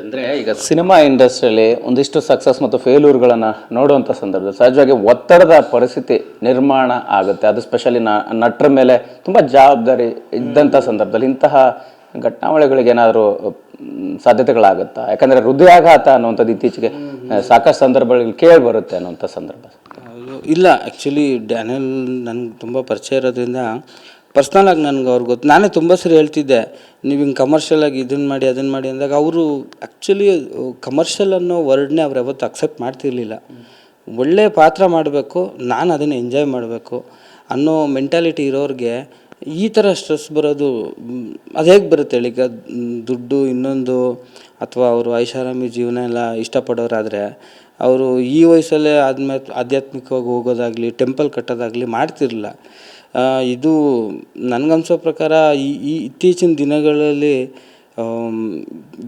ಅಂದರೆ ಈಗ ಸಿನಿಮಾ ಇಂಡಸ್ಟ್ರಿಯಲ್ಲಿ ಒಂದಿಷ್ಟು ಸಕ್ಸಸ್ ಮತ್ತು ಫೇಲ್ಯೂರ್ಗಳನ್ನು ನೋಡುವಂಥ ಸಂದರ್ಭದಲ್ಲಿ ಸಹಜವಾಗಿ ಒತ್ತಡದ ಪರಿಸ್ಥಿತಿ ನಿರ್ಮಾಣ ಆಗುತ್ತೆ. ಅದು ಸ್ಪೆಷಲಿ ನಟರ ಮೇಲೆ ತುಂಬ ಜವಾಬ್ದಾರಿ ಇದ್ದಂಥ ಸಂದರ್ಭದಲ್ಲಿ ಇಂತಹ ಘಟನಾವಳಿಗಳಿಗೆ ಏನಾದರೂ ಸಾಧ್ಯತೆಗಳಾಗುತ್ತಾ? ಯಾಕಂದರೆ ಹೃದಯಾಘಾತ ಅನ್ನುವಂಥದ್ದು ಇತ್ತೀಚೆಗೆ ಸಾಕಷ್ಟು ಸಂದರ್ಭಗಳಲ್ಲಿ ಕೇಳಿ ಬರುತ್ತೆ ಅನ್ನುವಂಥ ಸಂದರ್ಭ. ಇಲ್ಲ ಆ್ಯಕ್ಚುಲಿ ಡ್ಯಾನಿಯಲ್ ನನಗೆ ತುಂಬ ಪರಿಚಯ ಇರೋದ್ರಿಂದ ಪರ್ಸ್ನಲ್ ಆಗಿ ನನಗೆ ಅವ್ರಿಗೆ ಗೊತ್ತು ನಾನೇ ತುಂಬ ಸರಿ ಹೇಳ್ತಿದ್ದೆ, ನೀವು ಹಿಂಗೆ ಕಮರ್ಷಿಯಲ್ ಆಗಿ ಇದನ್ನು ಮಾಡಿ ಅದನ್ನು ಮಾಡಿ ಅಂದಾಗ ಅವರು ಆ್ಯಕ್ಚುಲಿ ಕಮರ್ಷಿಯಲ್ ಅನ್ನೋ ವರ್ಡ್ನೇ ಅವ್ರು ಯಾವತ್ತೂ ಅಕ್ಸೆಪ್ಟ್ ಮಾಡ್ತಿರ್ಲಿಲ್ಲ. ಒಳ್ಳೆಯ ಪಾತ್ರ ಮಾಡಬೇಕು, ನಾನು ಅದನ್ನು ಎಂಜಾಯ್ ಮಾಡಬೇಕು ಅನ್ನೋ ಮೆಂಟಾಲಿಟಿ ಇರೋರಿಗೆ ಈ ಥರ ಸ್ಟ್ರೆಸ್ ಬರೋದು ಅದು ಹೇಗೆ ಬರುತ್ತೆ ಹೇಳಿ? ಈಗ ದುಡ್ಡು ಇನ್ನೊಂದು ಅಥವಾ ಅವರು ಐಷಾರಾಮಿ ಜೀವನ ಎಲ್ಲ ಇಷ್ಟಪಡೋರಾದರೆ, ಅವರು ಈ ವಯಸ್ಸಲ್ಲೇ ಆದ್ಮೇಲೆ ಆಧ್ಯಾತ್ಮಿಕವಾಗಿ ಹೋಗೋದಾಗಲಿ, ಟೆಂಪಲ್ ಕಟ್ಟೋದಾಗಲಿ ಮಾಡ್ತಿರಲಿಲ್ಲ. ಇದು ನನಗನ್ಸೋ ಪ್ರಕಾರ ಈ ಇತ್ತೀಚಿನ ದಿನಗಳಲ್ಲಿ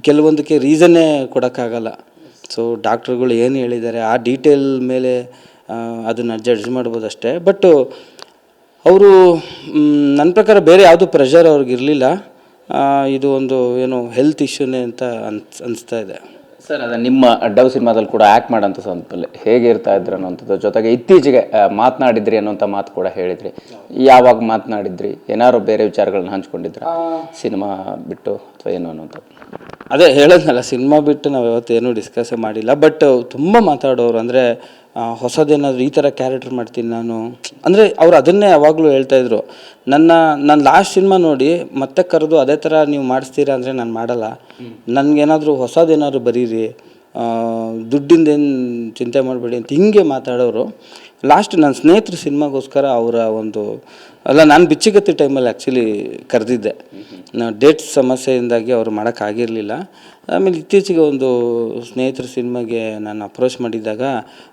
ಕೆಲವೊಂದಕ್ಕೆ ರೀಸನ್ನೇ ಕೊಡೋಕ್ಕಾಗಲ್ಲ. ಸೊ ಡಾಕ್ಟ್ರುಗಳು ಏನು ಹೇಳಿದ್ದಾರೆ, ಆ ಡೀಟೇಲ್ ಮೇಲೆ ಅದನ್ನು ಜಡ್ಜ್ ಮಾಡ್ಬೋದು ಅಷ್ಟೇ ಬಟ್ಟು, ಅವರು ನನ್ನ ಪ್ರಕಾರ ಬೇರೆ ಯಾವುದು ಪ್ರೆಷರ್ ಅವ್ರಿಗೆ ಇರಲಿಲ್ಲ ಇದು ಒಂದು ಏನು ಹೆಲ್ತ್ ಇಶ್ಯೂನೇ ಅಂತ ಅನ್ಸ್ ಅನಿಸ್ತಾ ಇದೆ. ಸರ್ ಅದ ನಿಮ್ಮ ಡವ್ ಸಿನಿಮಾದಲ್ಲಿ ಕೂಡ ಆ್ಯಕ್ಟ್ ಮಾಡೋಂಥ ಸಂದರ್ಭದಲ್ಲಿ ಹೇಗೆ ಇರ್ತಾ ಇದ್ರು ಅನ್ನೋಂಥದ್ದು ಜೊತೆಗೆ ಇತ್ತೀಚೆಗೆ ಮಾತನಾಡಿದ್ರಿ ಅನ್ನೋಂಥ ಮಾತು ಕೂಡ ಹೇಳಿದ್ರಿ. ಯಾವಾಗ ಮಾತನಾಡಿದ್ರಿ? ಏನಾದ್ರು ಬೇರೆ ವಿಚಾರಗಳನ್ನ ಹಂಚ್ಕೊಂಡಿದ್ರ? ಸಿನಿಮಾ ಬಿಟ್ಟು ಅಥವಾ ಏನು ಅನ್ನೋಂಥದ್ದು ಅದೇ ಹೇಳೋದ್ನಲ್ಲ ಸಿನಿಮಾ ಬಿಟ್ಟು ನಾವು ಯಾವತ್ತೇನು ಡಿಸ್ಕಸ್ಸೇ ಮಾಡಿಲ್ಲ. ಬಟ್ ತುಂಬ ಮಾತಾಡೋರು ಅಂದರೆ ಹೊಸದೇನಾದ್ರು ಈ ಥರ ಕ್ಯಾರೆಕ್ಟರ್ ಮಾಡ್ತೀನಿ ನಾನು. ಅಂದರೆ ಅವ್ರು ಅದನ್ನೇ ಯಾವಾಗಲೂ ಹೇಳ್ತಾಯಿದ್ರು ನನ್ನ ನನ್ನ ಲಾಸ್ಟ್ ಸಿನಿಮಾ ನೋಡಿ ಮತ್ತೆ ಕರೆದು ಅದೇ ಥರ ನೀವು ಮಾಡಿಸ್ತೀರಾ ಅಂದರೆ ನಾನು ಮಾಡಲ್ಲ. ನನಗೇನಾದರೂ ಹೊಸದೇನಾದ್ರು ಬರೀರಿ. ದುಡ್ಡಿಂದೇನು ಚಿಂತೆ ಮಾಡಬೇಡಿ ಅಂತ ಹಿಂಗೆ ಮಾತಾಡೋರು. ಲಾಸ್ಟ್ ನನ್ನ ಸ್ನೇಹಿತರ ಸಿನಿಮಾಗೋಸ್ಕರ ಅವರ ಒಂದು, ಅಲ್ಲ ನಾನು ಬಿಚ್ಚಿಗತ್ತಿ ಟೈಮಲ್ಲಿ ಆ್ಯಕ್ಚುಲಿ ಕರೆದಿದ್ದೆ. ನಾನು ಡೇಟ್ ಸಮಸ್ಯೆಯಿಂದಾಗಿ ಅವರು ಮಾಡೋಕ್ಕಾಗಿರಲಿಲ್ಲ ಆಮೇಲೆ ಇತ್ತೀಚೆಗೆ ಒಂದು ಸ್ನೇಹಿತರ ಸಿನಿಮಾಗೆ ನಾನು ಅಪ್ರೋಚ್ ಮಾಡಿದ್ದಾಗ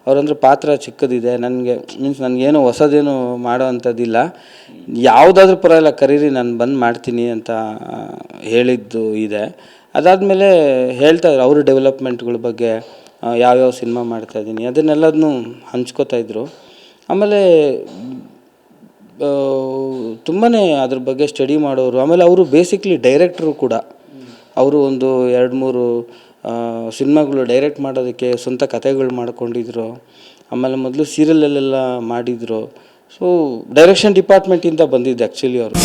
ಅವರಂದ್ರೆ ಪಾತ್ರ ಚಿಕ್ಕದಿದೆ, ನನಗೆ ಮೀನ್ಸ್ ನನಗೇನು ಹೊಸದೇನು ಮಾಡೋ ಅಂಥದ್ದಿಲ್ಲ. ಯಾವುದಾದ್ರೂ ಪರವಾಗಿಲ್ಲ, ಕರೀರಿ, ನಾನು ಬಂದು ಮಾಡ್ತೀನಿ ಅಂತ ಹೇಳಿದ್ದು ಇದೆ. ಅದಾದಮೇಲೆ ಹೇಳ್ತಾ ಇದ್ರು ಅವ್ರ ಡೆವಲಪ್ಮೆಂಟ್ಗಳ ಬಗ್ಗೆ ಯಾವ್ಯಾವ ಸಿನಿಮಾ ಮಾಡ್ತಾಯಿದ್ದೀನಿ ಅದನ್ನೆಲ್ಲದನ್ನೂ ಹಂಚ್ಕೋತಾ ಇದ್ರು. ಆಮೇಲೆ ತುಂಬಾ ಅದ್ರ ಬಗ್ಗೆ ಸ್ಟಡಿ ಮಾಡೋರು, ಆಮೇಲೆ ಅವರು ಬೇಸಿಕ್ಲಿ ಡೈರೆಕ್ಟ್ರು ಕೂಡ. ಅವರು ಒಂದು ಎರಡು ಮೂರು ಸಿನಿಮಾಗಳು ಡೈರೆಕ್ಟ್ ಮಾಡೋದಕ್ಕೆ ಸ್ವಂತ ಕಥೆಗಳು ಮಾಡ್ಕೊಂಡಿದ್ರು. ಆಮೇಲೆ ಮೊದಲು ಸೀರಿಯಲಲ್ಲೆಲ್ಲ ಮಾಡಿದರು. ಸೊ ಡೈರೆಕ್ಷನ್ ಡಿಪಾರ್ಟ್ಮೆಂಟಿಂದ ಬಂದಿದ್ದು ಆ್ಯಕ್ಚುಲಿ ಅವರು.